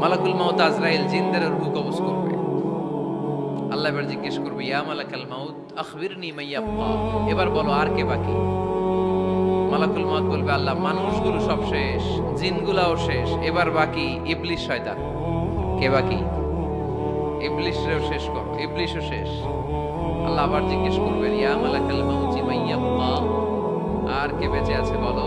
মালাকুল মাউত আজরাইল জিনদের রুহু কবজ করবে। আল্লাহ এবার জিজ্ঞেস করবে, ইয়া মালাকাল মাউত, আখবিরনি মাইয়াপ্পা এবার বলো, আর কে বাকি? মালাকুল মাউত বলবে, আল্লাহ, মানুষগুলো সব শেষ, জিনগুলাও শেষ, এবার বাকি ইবলিশ শয়তান। কে বাকি? ইবলিশরেও শেষ করো ইবলিশও শেষ। আল্লাহ আবার জিজ্ঞেস করবেন, ইয়া মালাকাল মাউতি মাইয়াপ্পা আর কে বেঁচে আছে বলো?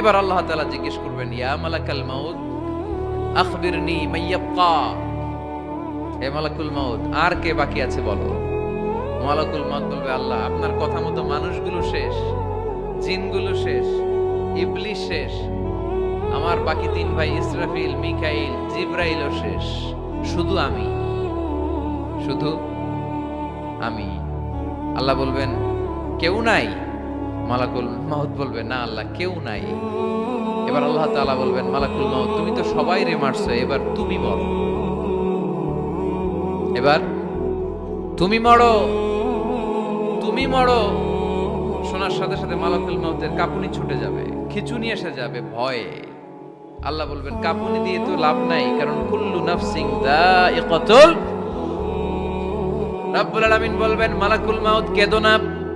এবার আল্লাহ তাআলা জিজ্ঞেস করবেন, ইয়া মালাকাল মাউত, আখবিরনি মাইয়াবকা হে মালাকুল মাউদ আর কে বাকি আছে বলো? মালাকুল মাউত বলবে আল্লাহ, আপনার কথা মতো মানুষগুলো শেষ, জিনগুলো শেষ ইবলিশ শেষ, আমার বাকি তিন ভাই ইসরাফিল, মিকাইল, জিব্রাইলও শেষ, শুধু আমি। শুধু আমি? আল্লাহ বলবেন, কেউ নাই। মালাকুল মাউত বলবে, না আল্লাহ, কেউ নাই। এবার আল্লাহ তাআলা বলবেন, মালাকুল মাউত, তুমি তো সবাই রে মারছো, এবার তুমি মরো। এবার, তুমি মরো তুমি মরো। শোনার সাথে সাথে মালাকুল মাউতের কাপুনি ছুটে যাবে, খিচুনি এসে যাবে ভয়ে। আল্লাহ বলবেন, কাপুনি দিয়ে তো লাভ নাই, কারণ কুল্লু নাফসিং দাইকাতুল রব্বুল আলামিন বলবেন, মালাকুল মাউত কেদো না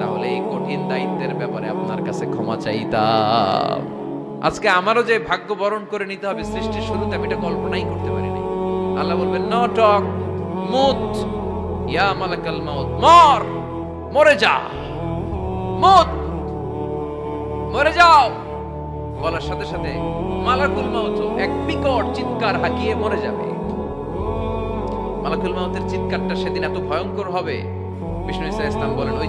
তাহলে এই কঠিন দায়িত্বের ব্যাপারে আপনার কাছে ক্ষমা চাইতাম। আজকে আমারও যে ভাগ্য বরণ করে নিতে হবে সৃষ্টির শুরুতে, আমি এটা কল্পনাই করতে পারিনি। আল্লাহ বলবেন, ন, টক, মুত, ইয়া মালাকাল মাউত, মর, মরে যা মুত, মরে যাও। বলার সাথে সাথে মালাকুল মাউত এক বিকট চিৎকার হাকিয়ে মরে যাবে। মালাকুল মাউতের চিৎকারটা সেদিন এত ভয়ঙ্কর হবে। বিষ্ণু ইসা ইসলাম বলেন, ওই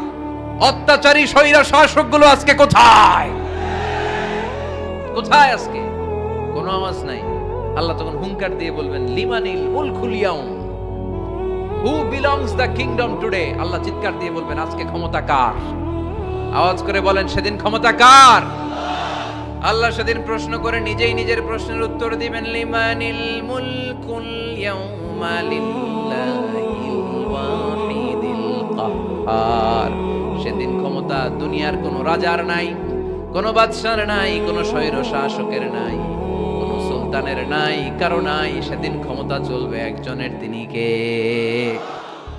অত্যাচারী স্বৈরা শাসকগুলো আজকে কোথায়? কোথায় আজকে? কোনো আওয়াজ নাই। আল্লাহ তখন হুঙ্কার দিয়ে বলবেন, লিমানিল উল খুলিয়াউম who belongs the kingdom today আল্লাহ চিৎকার দিয়ে বলবেন, আজকে ক্ষমতা কার? আওয়াজ করে বলেন, সেদিন ক্ষমতা কার? আল্লাহ সেদিন প্রশ্ন করে নিজেই নিজের প্রশ্নের উত্তর দিবেন, লিমানিল মুলকুল ইয়াউমা লিল্লাহিল ওয়াহিদিল কাহ্হার দুনিয়ার কোনো রাজার নাই, কোনো বাদশার নাই, কোনো স্বৈর শাসকের নাই, কোনো সুলতানের নাই, কারও নাই। সেদিন ক্ষমতা চলবে একজনের, তিনি কে?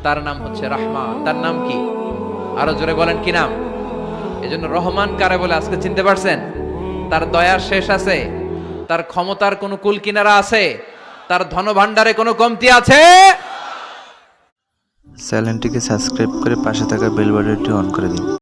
তার নাম হচ্ছে রহমান। তার নাম কি? আরও জোরে বলেন, কি নাম? এজন্য রহমান কারে বলে আজকে চিনতে পারছেন? তার দয়ার শেষ আছে, তার ক্ষমতার কোনো কুল কিনারা আছে, তার ধন ভাণ্ডারে কোনো কমতি আছে? চ্যানেলটিকে সাবস্ক্রাইব করে পাশে থাকা বেল বাটনটি অন করে দিন।